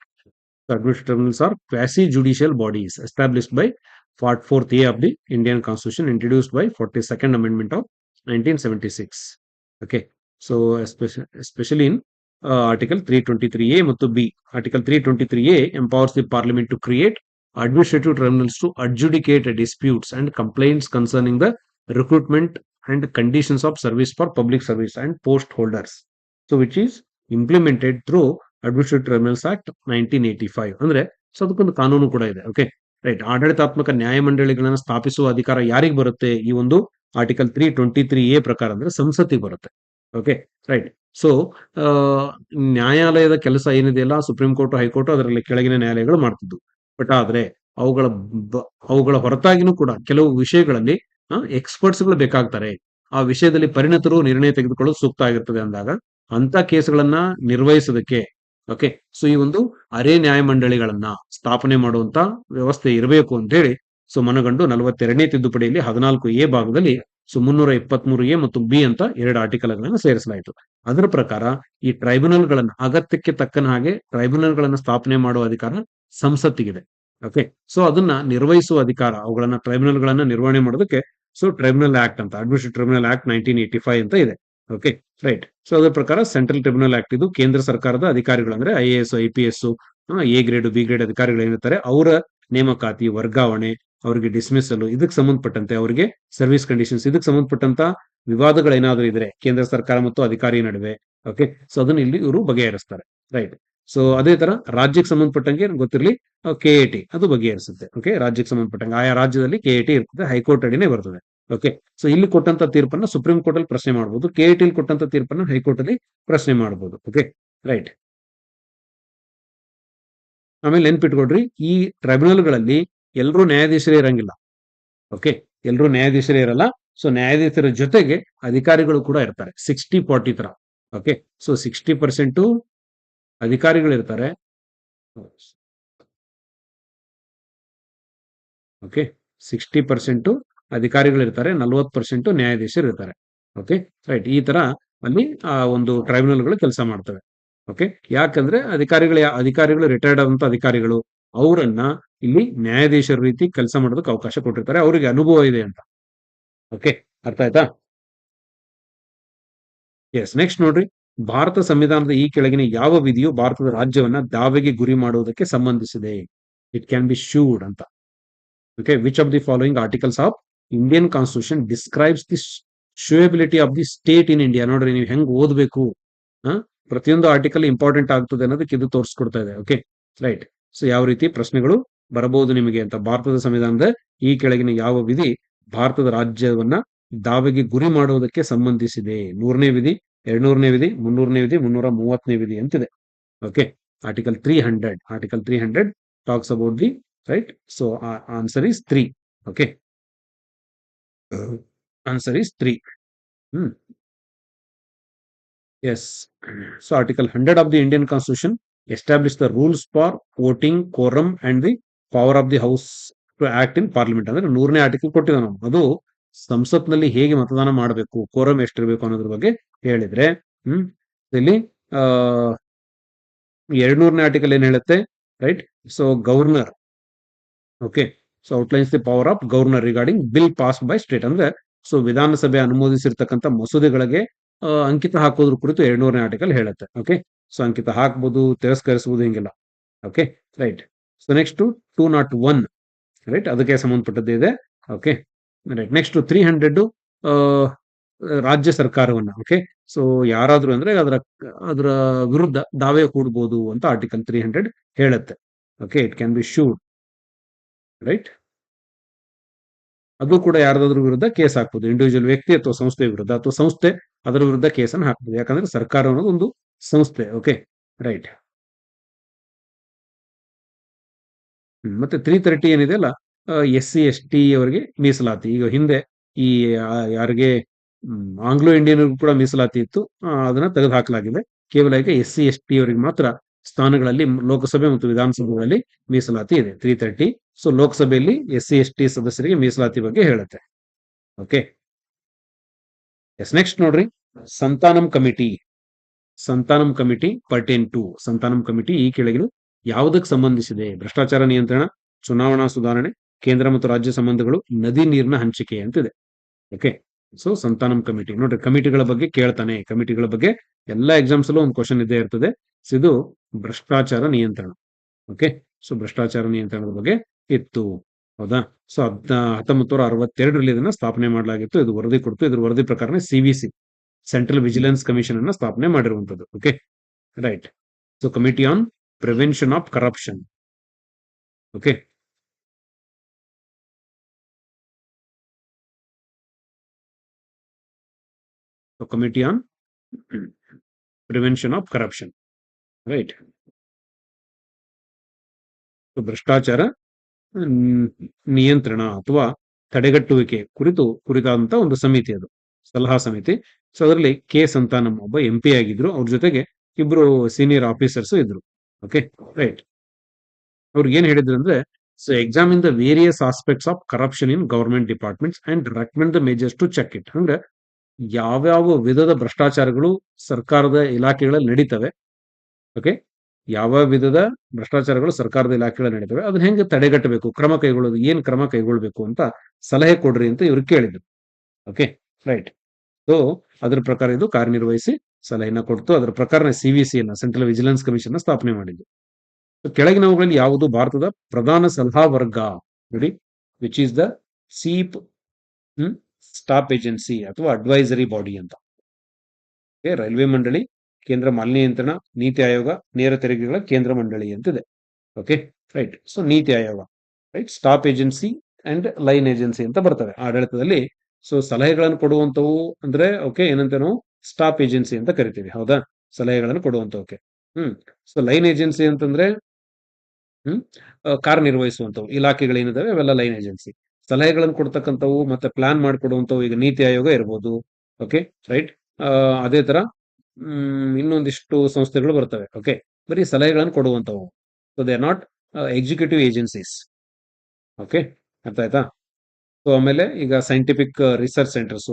administrative tribunals are quasi judicial bodies established by part 4th A of the Indian Constitution introduced by 42nd Amendment of 1976. Okay, so especially, especially in uh, Article 323A ಮತ್ತು B. Article 323A empowers the Parliament to create administrative tribunals to adjudicate disputes and complaints concerning the recruitment and conditions of service for public service and post holders. So, which is implemented through administrative tribunals act nineteen eighty five ಅಂದ್ರೆ ಸೊ ಅದಕ್ಕೊಂದು ಕಾನೂನು ಕೂಡ ಇದೆ. ಓಕೆ ರೈಟ್ ಆಡಳಿತಾತ್ಮಕ ನ್ಯಾಯ ನ್ಯಾಯಮಂಡಳಿಗಳನ್ನ ಸ್ಥಾಪಿಸುವ ಅಧಿಕಾರ ಯಾರಿಗೆ ಬರುತ್ತೆ? ಈ ಒಂದು article three twenty three A ಪ್ರಕಾರ ಅಂದ್ರೆ ಸಂಸತ್ತಿಗೆ ಬರುತ್ತೆ. ಓಕೆ ರೈಟ್ ಸೊ ನ್ಯಾಯಾಲಯದ ಕೆಲಸ ಏನಿದೆಯಲ್ಲ ಸುಪ್ರೀಂ ಕೋರ್ಟ್ ಹೈಕೋರ್ಟ್ ಅದರಲ್ಲಿ ಕೆಳಗಿನ ನ್ಯಾಯಾಲಯಗಳು ಮಾಡ್ತಿದ್ವು ಬಟ್ ಆದ್ರೆ ಅವುಗಳ ಅವುಗಳ ಹೊರತಾಗಿನೂ ಕೂಡ ಕೆಲವು ವಿಷಯಗಳಲ್ಲಿ ಎಕ್ಸ್ಪರ್ಟ್ಸ್ಗಳು ಬೇಕಾಗ್ತಾರೆ. ಆ ವಿಷಯದಲ್ಲಿ ಪರಿಣತರು ನಿರ್ಣಯ ತೆಗೆದುಕೊಳ್ಳಲು ಸೂಕ್ತ ಆಗಿರ್ತದೆ ಅಂದಾಗ ಅಂತ ಕೇಸ್ಗಳನ್ನ ನಿರ್ವಹಿಸೋದಕ್ಕೆ ಓಕೆ ಸೊ ಈ ಒಂದು ಅರೆ ನ್ಯಾಯಮಂಡಳಿಗಳನ್ನ ಸ್ಥಾಪನೆ ಮಾಡುವಂತ ವ್ಯವಸ್ಥೆ ಇರಬೇಕು ಅಂತ ಹೇಳಿ ಸೊ, ಮನಗಂಡು ನಲವತ್ತೆರಡನೇ ತಿದ್ದುಪಡಿಯಲ್ಲಿ ಹದಿನಾಲ್ಕು ಎ ಭಾಗದಲ್ಲಿ ಸೊ, ಮುನ್ನೂರ ಇಪ್ಪತ್ಮೂರು ಎ ಮತ್ತು ಬಿ ಅಂತ ಎರಡು ಆರ್ಟಿಕಲ್ಗಳನ್ನು ಸೇರಿಸಲಾಯಿತು. ಅದರ ಪ್ರಕಾರ ಈ ಟ್ರೈಬ್ಯುನಲ್ ಗಳನ್ನ ಅಗತ್ಯಕ್ಕೆ ತಕ್ಕನ ಹಾಗೆ ಟ್ರೈಬ್ಯುನಲ್ ಗಳನ್ನ ಸ್ಥಾಪನೆ ಮಾಡುವ ಅಧಿಕಾರ ಸಂಸತ್ತಿಗಿದೆ. ಓಕೆ ಸೊ ಅದನ್ನ ನಿರ್ವಹಿಸುವ ಅಧಿಕಾರ, ಅವುಗಳನ್ನ ಟ್ರೈಬ್ಯುನಲ್ ಗಳನ್ನ ನಿರ್ವಹಣೆ ಮಾಡೋದಕ್ಕೆ ಸೊ ಟ್ರೈಬ್ಯುನಲ್ ಆಕ್ಟ್ ಅಂತ administrative tribunal act nineteen eighty five ಅಂತ ಇದೆ. ಓಕೆ ರೈಟ್ ಸೊ ಅದರ ಪ್ರಕಾರ ಸೆಂಟ್ರಲ್ ಟ್ರಿಬ್ಯುನಲ್ ಆಕ್ಟ್ ಇದು ಕೇಂದ್ರ ಸರ್ಕಾರದ ಅಧಿಕಾರಿಗಳು ಅಂದ್ರೆ I A S I P S A grade B grade ಅಧಿಕಾರಿಗಳು ಏನಿರ್ತಾರೆ, ಅವರ ನೇಮಕಾತಿ, ವರ್ಗಾವಣೆ, ಅವರಿಗೆ ಡಿಸ್ಮಿಸಲ್ ಇದಕ್ಕೆ ಸಂಬಂಧಪಟ್ಟಂತೆ ಅವರಿಗೆ ಸರ್ವಿಸ್ ಕಂಡೀಷನ್ಸ್ ಇದಕ್ಕೆ ಸಂಬಂಧಪಟ್ಟಂತ ವಿವಾದಗಳೇನಾದ್ರೂ ಇದ್ರೆ ಕೇಂದ್ರ ಸರ್ಕಾರ ಮತ್ತು ಅಧಿಕಾರಿ ನಡುವೆ. ಓಕೆ ಸೊ ಅದನ್ನ ಇಲ್ಲಿ ಇವರು ಬಗೆಹರಿಸ್ತಾರೆ. ರೈಟ್ ಸೊ ಅದೇ ತರ ರಾಜ್ಯಕ್ಕೆ ಸಂಬಂಧಪಟ್ಟಂಗೆ ಗೊತ್ತಿರಲಿ ಕೆ ಎ ಟಿ ಅದು ಬಗೆಹರಿಸುತ್ತೆ. ಓಕೆ ರಾಜ್ಯಕ್ಕೆ ಸಂಬಂಧಪಟ್ಟಂಗೆ ಆಯಾ ರಾಜ್ಯದಲ್ಲಿ ಕೆ ಎ ಟಿ ಇರ್ತದೆ ಹೈಕೋರ್ಟ್ ಅಡಿನೇ ಬರ್ತದೆ. ಓಕೆ ಸೊ ಇಲ್ಲಿ ಕೊಟ್ಟಂತ ತೀರ್ಪನ್ನ ಸುಪ್ರೀಂ ಕೋರ್ಟ್ ಅಲ್ಲಿ ಪ್ರಶ್ನೆ ಮಾಡಬಹುದು ಕೆ ಎ ಟಿ ಕೊಟ್ಟಂತ ತೀರ್ಪನ್ನ ಹೈಕೋರ್ಟ್ ಅಲ್ಲಿ ಪ್ರಶ್ನೆ ಮಾಡಬಹುದು ಓಕೆ ರೈಟ್ ಆಮೇಲೆ ನೆನ್ಪಿಟ್ಕೊಡ್ರಿ ಈ ಟ್ರೈಬ್ಯುನಲ್ಗಳಲ್ಲಿ ಎಲ್ಲರೂ ನ್ಯಾಯಾಧೀಶರೇ ಇರಂಗಿಲ್ಲ. ಓಕೆ ಎಲ್ಲರೂ ನ್ಯಾಯಾಧೀಶರೇ ಇರಲ್ಲ. ಸೊ ನ್ಯಾಯಾಧೀಶರ ಜೊತೆಗೆ ಅಧಿಕಾರಿಗಳು ಕೂಡ ಇರ್ತಾರೆ. ಸಿಕ್ಸ್ಟಿ ಫಾರ್ಟಿ ತರ. ಓಕೆ ಸೊ ಸಿಕ್ಸ್ಟಿ ಪರ್ಸೆಂಟ್ ಅಧಿಕಾರಿಗಳು ಇರ್ತಾರೆ ಓಕೆ, ಸಿಕ್ಸ್ಟಿ ಪರ್ಸೆಂಟ್ ಅಧಿಕಾರಿಗಳಿರ್ತಾರೆ, ನಲ್ವತ್ತು ಪರ್ಸೆಂಟ್ ನ್ಯಾಯಾಧೀಶರು ಇರ್ತಾರೆ. ಓಕೆ, ರೈಟ್, ಈ ತರ ಅಲ್ಲಿ, ಆ, ಒಂದು ಟ್ರೈಬ್ಯುನಲ್ಗಳು ಕೆಲಸ ಮಾಡ್ತವೆ. ಓಕೆ, ಯಾಕಂದ್ರೆ ಅಧಿಕಾರಿಗಳು ಅಧಿಕಾರಿಗಳು, ರಿಟೈರ್ಡ್ ಆದಂತ ಅಧಿಕಾರಿಗಳು, ಅವರನ್ನ ಇಲ್ಲಿ ನ್ಯಾಯಾಧೀಶರ ರೀತಿ ಕೆಲಸ ಮಾಡೋದಕ್ಕೆ ಅವಕಾಶ ಕೊಟ್ಟಿರ್ತಾರೆ. ಅವರಿಗೆ ಅನುಭವ ಇದೆ ಅಂತ. ಓಕೆ, ಅರ್ಥ ಆಯ್ತಾ? ಎಸ್ ನೆಕ್ಸ್ಟ್ ನೋಡ್ರಿ. ಭಾರತ ಸಂವಿಧಾನದ ಈ ಕೆಳಗಿನ ಯಾವ ವಿಧಿಯು ಭಾರತದ ರಾಜ್ಯವನ್ನ ದಾವೆಗೆ ಗುರಿ ಮಾಡುವುದಕ್ಕೆ ಸಂಬಂಧಿಸಿದೆ. ಇಟ್ ಕ್ಯಾನ್ ಬಿ ಶೂಡ್ ಅಂತ. Okay which of the following articles of Indian constitution describes the suability of the state in India ನೋಡ್ರಿ, ನೀವು ಹೆಂಗ್ ಓದ್ಬೇಕು? ಪ್ರತಿಯೊಂದು ಆರ್ಟಿಕಲ್ ಇಂಪಾರ್ಟೆಂಟ್ ಆಗ್ತದೆ ಅನ್ನೋದಕ್ಕೆ ಇದು ತೋರಿಸ್ಕೊಡ್ತಾ ಇದೆ. ಓಕೆ ರೈಟ್ ಸೊ ಯಾವ ರೀತಿ ಪ್ರಶ್ನೆಗಳು ಬರಬಹುದು ನಿಮಗೆ ಅಂತ? ಭಾರತದ ಸಂವಿಧಾನದ ಈ ಕೆಳಗಿನ ಯಾವ ವಿಧಿ ಭಾರತದ ರಾಜ್ಯವನ್ನ ದಾವೆಗೆ ಗುರಿ ಮಾಡುವುದಕ್ಕೆ ಸಂಬಂಧಿಸಿದೆ. ಮೂರನೇ ವಿಧಿ ಎರಡ್ನೂರನೇ ವಿಧಿ, ಮುನ್ನೂರನೇ ವಿಧಿ ಮುನ್ನೂರ ಮೂವತ್ತನೇ ವಿಧಿ ಅಂತಿದೆ. Okay article three hundred article three hundred talks about the right so answer is three okay answer is three hmm yes so article hundred of the Indian constitution establish the rules for voting quorum and the power of the house to act in parliament ಅಂದ್ರೆ ನೂರನೇ ಆರ್ಟಿಕಲ್ ಕೊಟ್ಟಿದೆ ನಾವು. ಅದು ಸಂಸತ್ನಲ್ಲಿ ಹೇಗೆ ಮತದಾನ ಮಾಡಬೇಕು ಕೋರಂ ಎಷ್ಟಿರಬೇಕು ಅನ್ನೋದ್ರ ಬಗ್ಗೆ ಹೇಳಿದ್ರೆ, ಹ್ಮ್, ಇಲ್ಲಿ, ಆ, ಎರಡ್ನೂರನೇ ಆರ್ಟಿಕಲ್ ಏನ್ ಹೇಳುತ್ತೆ right so governor okay so outlines the power of governor regarding bill pass by state ಅಂದ್ರೆ ಸೊ ವಿಧಾನಸಭೆ ಅನುಮೋದಿಸಿರ್ತಕ್ಕಂಥ ಮಸೂದೆಗಳಿಗೆ ಅಂಕಿತ ಹಾಕೋದ್ರ ಕುರಿತು ಎರಡ್ನೂರನೇ ಆರ್ಟಿಕಲ್ ಹೇಳುತ್ತೆ ಓಕೆ ಸೊ ಅಂಕಿತ ಹಾಕ್ಬೋದು ತಿರಸ್ಕರಿಸಬಹುದು ಹಿಂಗೆಲ್ಲ okay right so next two not one right ಅದಕ್ಕೆ ಸಂಬಂಧಪಟ್ಟದ್ದು ಇದೆ okay right next three hundred ರಾಜ್ಯ ಸರ್ಕಾರವನ್ನ ಓಕೆ ಸೊ ಯಾರಾದ್ರೂ ಅಂದ್ರೆ ಅದರ ಅದರ ವಿರುದ್ಧ ದಾವೆ ಕೂಡಬಹುದು ಅಂತ ಆರ್ಟಿಕಲ್ ತ್ರೀ ಹಂಡ್ರೆಡ್ ಹೇಳುತ್ತೆ okay it can be sued right ಅದು ಕೂಡ ಯಾರ್ದಾದ್ರೂ ವಿರುದ್ಧ ಕೇಸ್ ಹಾಕ್ಬೋದು ಇಂಡಿವಿಜುವಲ್ ವ್ಯಕ್ತಿ ಅಥವಾ ಸಂಸ್ಥೆ ವಿರುದ್ಧ, ಅಥವಾ ಸಂಸ್ಥೆ ಅದರ ವಿರುದ್ಧ ಕೇಸನ್ನು ಹಾಕ್ಬೋದು, ಯಾಕಂದ್ರೆ ಸರ್ಕಾರ ಅನ್ನೋದು ಒಂದು ಸಂಸ್ಥೆ ಓಕೆ ರೈಟ್ ಮತ್ತೆ ತ್ರೀ ತರ್ಟಿ ಏನಿದೆ ಅಲ್ಲ? ಎಸ್ ಸಿ, ಎಸ್ ಟಿ ಅವರಿಗೆ ಮೀಸಲಾತಿ. ಈಗ ಹಿಂದೆ ಈ ಯಾರಿಗೆ ಆಂಗ್ಲೋ ಇಂಡಿಯನ್ ಕೂಡ ಮೀಸಲಾತಿ ಇತ್ತು. ಅದನ್ನ ತೆಗೆದು ಹಾಕಲಾಗಿದೆ ಕೇವಲ ಈಗ ಎಸ್ ಸಿ, ಎಸ್ ಟಿ ಅವರಿಗೆ ಮಾತ್ರ ಸ್ಥಾನಗಳಲ್ಲಿ ಲೋಕಸಭೆ ಮತ್ತು ವಿಧಾನಸಭೆಗಳಲ್ಲಿ ಮೀಸಲಾತಿ ಇದೆ. ತ್ರೀ ತರ್ಟಿ ಸೊ ಲೋಕಸಭೆಯಲ್ಲಿ ಎಸ್ ಸಿ, ಎಸ್ ಟಿ ಸದಸ್ಯರಿಗೆ ಮೀಸಲಾತಿ ಬಗ್ಗೆ ಹೇಳುತ್ತೆ. ಓಕೆ ಎಸ್ ನೆಕ್ಸ್ಟ್ ನೋಡ್ರಿ. Santhanam committee. Santhanam committee pertain to Santhanam committee ಈ ಕೆಳಗಿನ ಯಾವುದಕ್ಕೆ ಸಂಬಂಧಿಸಿದೆ? ಭ್ರಷ್ಟಾಚಾರ ನಿಯಂತ್ರಣ, ಚುನಾವಣಾ ಸುಧಾರಣೆ ಕೇಂದ್ರ ಮತ್ತು ರಾಜ್ಯ ಸಂಬಂಧಗಳು ನದಿ ನೀರಿನ ಹಂಚಿಕೆ ಅಂತಿದೆ. ಓಕೆ ಸೊ ಸಂತಾನಂ ಕಮಿಟಿ ನೋಡ್ರಿ ಕಮಿಟಿಗಳ ಬಗ್ಗೆ ಕೇಳ್ತಾನೆ. ಕಮಿಟಿಗಳ ಬಗ್ಗೆ ಎಲ್ಲಾ ಎಕ್ಸಾಮ್ಸ್ ಅಲ್ಲೂ ಒಂದು ಕ್ವಶನ್ ಇದ್ದೇ ಇರ್ತದೆ. ಇದು ಭ್ರಷ್ಟಾಚಾರ ನಿಯಂತ್ರಣ. ಓಕೆ ಸೊ ಭ್ರಷ್ಟಾಚಾರ ನಿಯಂತ್ರಣದ ಬಗ್ಗೆ ಇತ್ತು. ಹೌದಾ? ಸೊ ಹದ್ ಹತ್ತೊಂಬತ್ತು ನೂರ ಅರವತ್ತೆರಡರಲ್ಲಿ ಇದನ್ನ ಸ್ಥಾಪನೆ ಮಾಡಲಾಗಿತ್ತು. ಇದು ವರದಿ ಕೊಡ್ತು. ಇದ್ರ ವರದಿ ಪ್ರಕಾರ C V C central vigilance commission ಅನ್ನ ಸ್ಥಾಪನೆ ಮಾಡಿರುವಂತದ್ದು okay right so committee on prevention of corruption okay So, committee on prevention of corruption. Right. So ಭ್ರಷ್ಟಾಚಾರ ನಿಯಂತ್ರಣ ಅಥವಾ ತಡೆಗಟ್ಟುವಿಕೆ ಕುರಿತು ಕುರಿತಾದಂತ ಒಂದು ಸಮಿತಿ ಅದು, ಸಲಹಾ ಸಮಿತಿ ಸೊ ಅದರಲ್ಲಿ ಕೆ ಸಂತಾನಂ ಒಬ್ಬ ಎಂ ಪಿ ಆಗಿದ್ರು ಅವ್ರ ಜೊತೆಗೆ ಇಬ್ರು ಸೀನಿಯರ್ ಆಫೀಸರ್ಸ್ ಇದ್ರು ಓಕೆ ರೈಟ್ ಅವ್ರಿಗೆ ಏನ್ ಹೇಳಿದ್ರು ಅಂದ್ರೆ so in the various aspects of corruption in government departments and recommend the measures to check it ಅಂದ್ರೆ ಯಾವ್ಯಾವ ವಿಧದ ಭ್ರಷ್ಟಾಚಾರಗಳು ಸರ್ಕಾರದ ಇಲಾಖೆಗಳಲ್ಲಿ ನಡೀತವೆ? ಓಕೆ ಯಾವ ವಿಧದ ಭ್ರಷ್ಟಾಚಾರಗಳು ಸರ್ಕಾರದ ಇಲಾಖೆಗಳಲ್ಲಿ ನಡೀತವೆ? ಅದನ್ನ ಹೆಂಗೆ ತಡೆಗಟ್ಟಬೇಕು? ಕ್ರಮ ಕೈಗೊಳ್ಳೋದು? ಏನ್ ಕ್ರಮ ಕೈಗೊಳ್ಬೇಕು ಅಂತ ಸಲಹೆ ಕೊಡ್ರಿ ಅಂತ ಇವ್ರು ಕೇಳಿದ್ರು. ಓಕೆ ರೈಟ್ ಸೊ ಅದ್ರ ಪ್ರಕಾರ ಇದು ಕಾರ್ಯನಿರ್ವಹಿಸಿ ಸಲಹೆನ ಕೊಡ್ತು. ಅದರ ಪ್ರಕಾರ ಸಿ ವಿ ಸಿ ಅನ್ನ ಸೆಂಟ್ರಲ್ ವಿಜಿಲೆನ್ಸ್ ಕಮಿಷನ್ ಸ್ಥಾಪನೆ ಮಾಡಿದ್ದು ಕೆಳಗಿನವುಗಳಲ್ಲಿ ಯಾವುದು? ಭಾರತದ ಪ್ರಧಾನ ಸಲಹಾ ವರ್ಗ. ನೋಡಿ which is the seep staff agency ಅಥವಾ ಅಡ್ವೈಸರಿ ಬಾಡಿ ಅಂತ. ರೈಲ್ವೆ ಮಂಡಳಿ, ಕೇಂದ್ರ ಮಾಲಿನ್ಯ ನಿಯಂತ್ರಣ, ನೀತಿ ಆಯೋಗ, ನೇರ ತೆರಿಗೆಗಳ ಕೇಂದ್ರ ಮಂಡಳಿ ಅಂತಿದೆ. Okay, right, so NITI Aayog, right, staff agency and line agency ಅಂತ ಬರ್ತವೆ ಆಡಳಿತದಲ್ಲಿ. ಸೊ ಸಲಹೆಗಳನ್ನು ಕೊಡುವಂತವು ಅಂದ್ರೆ, ಓಕೆ ಏನಂತ ನಾವು ಸ್ಟಾಪ್ ಏಜೆನ್ಸಿ ಅಂತ ಕರಿತೀವಿ, ಹೌದಾ? ಸಲಹೆಗಳನ್ನು ಕೊಡುವಂತವಕ್ಕೆ ಹ್ಮ್, ಸೊ ಲೈನ್ ಏಜೆನ್ಸಿ ಅಂತಂದ್ರೆ, ಹ್ಮ್ ಕಾರ್ಯನಿರ್ವಹಿಸುವಂತವು ಇಲಾಖೆಗಳೇನಿದಾವೆ, ಅವೆಲ್ಲ ಲೈನ್ ಏಜೆನ್ಸಿ. ಸಲಹೆಗಳನ್ನು ಕೊಡ್ತಕ್ಕಂಥವು ಮತ್ತೆ ಪ್ಲಾನ್ ಮಾಡಿಕೊಡುವಂಥವು ಈಗ ನೀತಿ ಆಯೋಗ ಇರ್ಬೋದು. ಓಕೆ ರೈಟ್ ಅದೇ ತರ ಇನ್ನೊಂದಿಷ್ಟು ಸಂಸ್ಥೆಗಳು ಬರ್ತವೆ. ಓಕೆ ಬರೀ ಸಲಹೆಗಳನ್ನು ಕೊಡುವಂತವು so they are not executive agencies okay ಅರ್ಥ ಆಯ್ತಾ? ಸೊ ಆಮೇಲೆ ಈಗ ಸೈಂಟಿಫಿಕ್ ರಿಸರ್ಚ್ ಸೆಂಟರ್ಸ್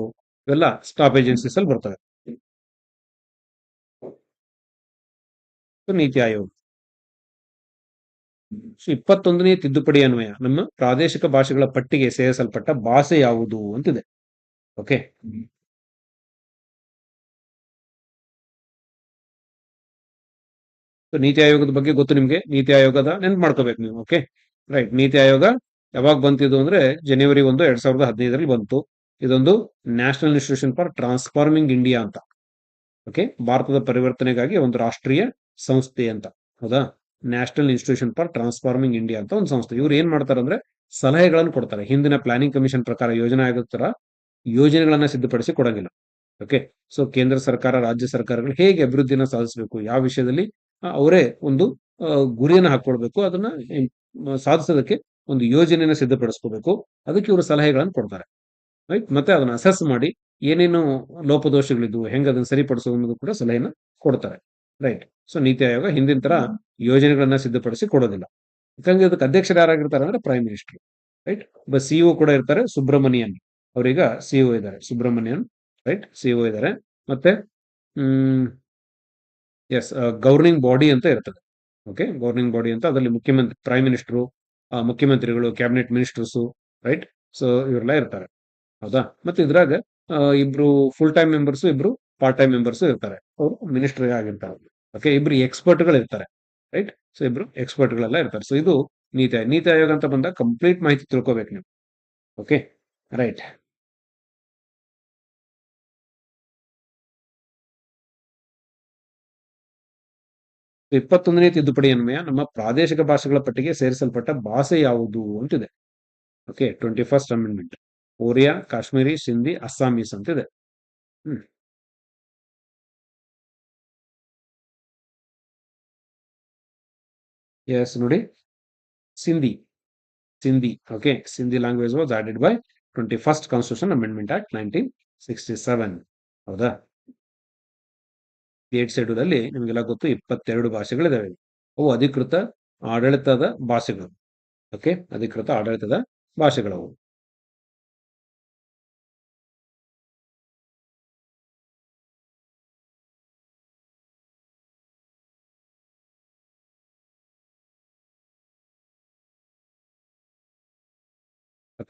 ಇವೆಲ್ಲ ಸ್ಟಾಪ್ ಏಜೆನ್ಸೀಸ್ ಅಲ್ಲಿ ಬರ್ತವೆ. ನೀತಿ ಆಯೋಗ. ಇಪ್ಪತ್ತೊಂದನೇ ತಿದ್ದುಪಡಿ ಅನ್ವಯ. ನಮ್ಮ ಪ್ರಾದೇಶಿಕ ಭಾಷೆಗಳ ಪಟ್ಟಿಗೆ ಸೇರಿಸಲ್ಪಟ್ಟ ಭಾಷೆ ಯಾವುದು ಅಂತಿದೆ. ಓಕೆ? ನೀತಿ ಆಯೋಗದ ಬಗ್ಗೆ ಗೊತ್ತು ನಿಮ್ಗೆ? ನೀತಿ ಆಯೋಗದ ನೆನ್ಪು ಮಾಡ್ಕೋಬೇಕು ನೀವು, ಓಕೆ? ರೈಟ್ ನೀತಿ ಆಯೋಗ ಯಾವಾಗ ಬಂತಿದ್ದು ಅಂದ್ರೆ ಜನವರಿ ಒಂದು, ಎರಡ್ ಸಾವಿರದ ಹದಿನೈದರಲ್ಲಿ ಬಂತು. ಇದೊಂದು national institution for transforming India ಅಂತ, ಓಕೆ? ಭಾರತದ ಪರಿವರ್ತನೆಗಾಗಿ ಒಂದು ರಾಷ್ಟ್ರೀಯ ಸಂಸ್ಥೆ ಅಂತ, ಹೌದಾ? National institution for transforming India ಅಂತ ಒಂದು ಸಂಸ್ಥೆ. ಇವ್ರು ಏನ್ ಮಾಡ್ತಾರೆ ಅಂದ್ರೆ ಸಲಹೆಗಳನ್ನು ಕೊಡ್ತಾರೆ. ಹಿಂದಿನ ಪ್ಲಾನಿಂಗ್ ಕಮಿಷನ್ ಪ್ರಕಾರ ಯೋಜನೆ ಆಗೋ ತರ ಯೋಜನೆಗಳನ್ನ ಸಿದ್ಧಪಡಿಸಿ ಕೊಡಂಗಿಲ್ಲ. ಓಕೆ? ಸೊ, ಕೇಂದ್ರ ಸರ್ಕಾರ, ರಾಜ್ಯ ಸರ್ಕಾರಗಳು ಹೇಗೆ ಅಭಿವೃದ್ಧಿನ ಸಾಧಿಸಬೇಕು? ಯಾವ ವಿಷಯದಲ್ಲಿ ಅವರೇ ಒಂದು ಗುರಿಯನ್ನು ಗುರಿಯನ್ನ ಹಾಕೊಳ್ಬೇಕು ಅದನ್ನ ಸಾಧಿಸೋದಕ್ಕೆ ಒಂದು ಯೋಜನೆಯನ್ನು ಸಿದ್ಧಪಡಿಸ್ಕೋಬೇಕು. ಅದಕ್ಕೆ ಇವರು ಸಲಹೆಗಳನ್ನು ಕೊಡ್ತಾರೆ. ರೈಟ್? ಮತ್ತೆ ಅದನ್ನ ಅಸೆಸ್ ಮಾಡಿ ಏನೇನು ಲೋಪದೋಷಗಳಿದ್ವು, ಹೆಂಗ್ ಅದನ್ನ ಸರಿಪಡಿಸೋದು ಅನ್ನೋದು ಕೂಡ ಸಲಹೆಯನ್ನು ಕೊಡ್ತಾರೆ. ರೈಟ್? ಸೊ, ನೀತಿ ಆಯೋಗ ಹಿಂದಿನ ತರ ಯೋಜನೆಗಳನ್ನ ಸಿದ್ಧಪಡಿಸಿ ಕೊಡೋದಿಲ್ಲ. ಯಾಕಂದ್ರೆ ಅದಕ್ಕೆ ಅಧ್ಯಕ್ಷರು ಯಾರಾಗಿರ್ತಾರೆ ಅಂದ್ರೆ ಪ್ರೈಮ್ ಮಿನಿಸ್ಟರ್ ರೈಟ್ ಒಬ್ಬ ಸಿಇಒ ಕೂಡ ಇರ್ತಾರೆ, ಸುಬ್ರಹ್ಮಣ್ಯನ್. ಅವರೀಗ ಸಿಇಒ ಇದ್ದಾರೆ, ಸುಬ್ರಹ್ಮಣ್ಯನ್ ರೈಟ್ ಸಿಇಒ ಇದ್ದಾರೆ. ಮತ್ತೆ, ಹ್ಮ್ ಎಸ್ ಗವರ್ನಿಂಗ್ ಬಾಡಿ ಅಂತ ಇರ್ತದೆ. ಓಕೆ ಗವರ್ನಿಂಗ್ ಬಾಡಿ ಅಂತ ಅದರಲ್ಲಿ ಮುಖ್ಯಮಂತ್ರಿ ಪ್ರೈಮ್ ಮಿನಿಸ್ಟರ್ ಮುಖ್ಯಮಂತ್ರಿಗಳು ಕ್ಯಾಬಿನೆಟ್ ಮಿನಿಸ್ಟರ್ಸು ರೈಟ್ ಸೊ ಇವರೆಲ್ಲ ಇರ್ತಾರೆ. ಹೌದಾ? ಮತ್ತೆ ಇದ್ರಾಗ ಇಬ್ರು ಫುಲ್ ಟೈಮ್ ಮೆಂಬರ್ಸ್ ಇಬ್ರು ಪಾರ್ಟ್ ಟೈಮ್ ಮೆಂಬರ್ಸ್ ಇರ್ತಾರೆ. ಅವರು ಮಿನಿಸ್ಟರ್ ಆಗಿರ್ತಾರೆ. ಓಕೆ ಇಬ್ರು ಎಕ್ಸ್ಪರ್ಟ್ಗಳು ಇರ್ತಾರೆ ರೈಟ್ ಸೊ ಇಬ್ರು ಎಕ್ಸ್ಪರ್ಟ್ ಗಳೆಲ್ಲ ಇರ್ತಾರೆ. ಸೊ ಇದು ನೀತಿ ಆಯೋಗ. ನೀತಿ ಆಯೋಗ ಅಂತ ಬಂದಾಗ ಕಂಪ್ಲೀಟ್ ಮಾಹಿತಿ ತಿಳ್ಕೊಬೇಕು ನೀವು. ಓಕೆ ರೈಟ್ ಇಪ್ಪತ್ತೊಂದನೇ ತಿದ್ದುಪಡಿ ಅನ್ವಯ ನಮ್ಮ ಪ್ರಾದೇಶಿಕ ಭಾಷೆಗಳ ಪಟ್ಟಿಗೆ ಸೇರಿಸಲ್ಪಟ್ಟ ಭಾಷೆ ಯಾವುದು ಅಂತಿದೆ. Okay twenty first amendment Oriya Kashmiri Sindhi Assamese ಅಂತಿದೆ. ಹ್ಮ್. ಎಸ್ ನೋಡಿ. Sindhi Sindhi okay Sindhi language was added by twenty first constitution amendment act nineteen sixty seven ಹೌದಾ ಏಟ್ ಶೆಡ್ಯೂಲ್ ನಿಮಗೆಲ್ಲ ಗೊತ್ತು ಇಪ್ಪತ್ತೆರಡು ಭಾಷೆಗಳಿದಾವೆ. ಅವು ಅಧಿಕೃತ ಆಡಳಿತದ ಭಾಷೆಗಳು. ಓಕೆ ಅಧಿಕೃತ ಆಡಳಿತದ ಭಾಷೆಗಳವು.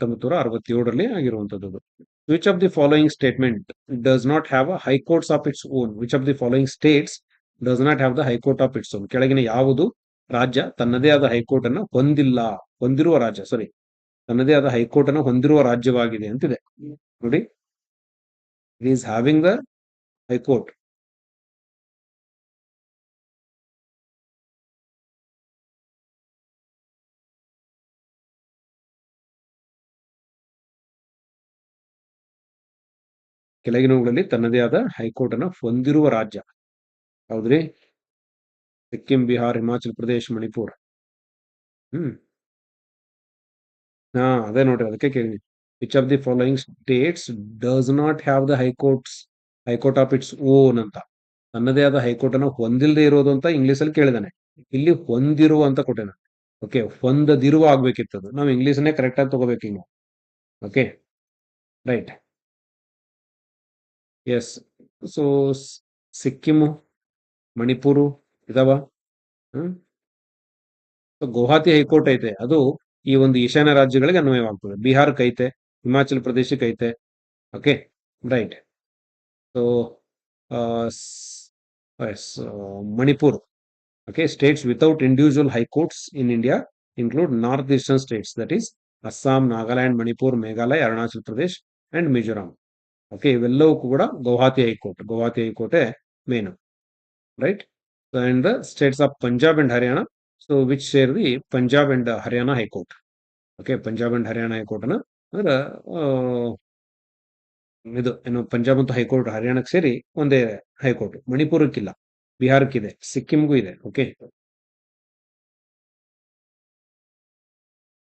ಹತ್ತೊಂಬತ್ತು ನೂರ ಅರವತ್ತೇಳರಲ್ಲಿ ಆಗಿರುವಂತದ್ದು which of the following statement does not have a high courts of its own which of the following states does not have the high court of its own ಕೆಳಗಿನ ಯಾವುದು? ರಾಜ್ಯ ತನ್ನದೇ ಆದ ಹೈಕೋರ್ಟ್ ಅನ್ನು ಹೊಂದಿಲ್ಲ. ಹೊಂದಿರುವ ರಾಜ್ಯ ಸಾರಿ ತನ್ನದೇ ಆದ ಹೈಕೋರ್ಟ್ ಅನ್ನು ಹೊಂದಿರುವ ರಾಜ್ಯವಾಗಿದೆ ಅಂತಿದೆ. ನೋಡಿ. It is having the high court ಕೆಳಗಿನವುಗಳಲ್ಲಿ ತನ್ನದೇ ಆದ ಹೈಕೋರ್ಟ್ ಅನ್ನ ಹೊಂದಿರುವ ರಾಜ್ಯ. ಹೌದ್ರಿ? ಸಿಕ್ಕಿಂ ಬಿಹಾರ್, ಹಿಮಾಚಲ್ ಪ್ರದೇಶ್, ಮಣಿಪುರ್. ಹ್ಮ್. ಹಾ, ಅದೇ ನೋಡ್ರಿ, ಅದಕ್ಕೆ ಕೇಳಿ which of the following states does not have the high courts high court of its own ಅಂತ. ತನ್ನದೇ ಆದ ಹೈಕೋರ್ಟ್ ಅನ್ನು ಹೊಂದಿಲ್ಲದೆ ಇರೋದು ಅಂತ ಇಂಗ್ಲಿಷ್ ಅಲ್ಲಿ ಕೇಳಿದಾನೆ. ಇಲ್ಲಿ ಹೊಂದಿರುವ ಅಂತ ಕೊಟ್ಟೆನ ಓಕೆ, ಹೊಂದದಿರುವ ಆಗ್ಬೇಕಿತ್ತದು ನಾವು ಇಂಗ್ಲಿಷ್ನೇ ಕರೆಕ್ಟ್ ಆಗಿ ತಗೋಬೇಕು okay? Right yes. So Sikkim, Manipur ಇದಾವ ಹ್ಮ್? ಗುವಾಹತಿ ಹೈಕೋರ್ಟ್ ಐತೆ. ಅದು ಈ ಒಂದು ಈಶಾನ್ಯ ರಾಜ್ಯಗಳಿಗೆ ಅನ್ವಯವಾಗ್ತದೆ Bihar ಕೈತೆ, Himachal Pradesh ಕೈತೆ. Okay? Right. So yes Manipur. Okay? States without individual high courts in India include north eastern states, that is Assam, Nagaland, Manipur, Meghalaya, Arunachal Pradesh and Mizoram. Okay ಇವೆಲ್ಲವೂ ಕೂಡ Gauhati high court Gauhati ಹೈಕೋರ್ಟೆ main right and the states of Punjab and Haryana so which share the Punjab and Haryana high court okay Punjab and Haryana high court ಅನ್ನ ಅಂದ್ರೆ ಇದು, ಏನು ಪಂಜಾಬ್ ಮತ್ತು ಹೈಕೋರ್ಟ್ ಹರಿಯಾಣಕ್ಕೆ ಸೇರಿ ಒಂದೇ ಹೈಕೋರ್ಟ್ ಮಣಿಪುರಕ್ಕಿಲ್ಲ, ಬಿಹಾರಕ್ಕಿದೆ, ಸಿಕ್ಕಿಂಗೂ ಇದೆ ಓಕೆ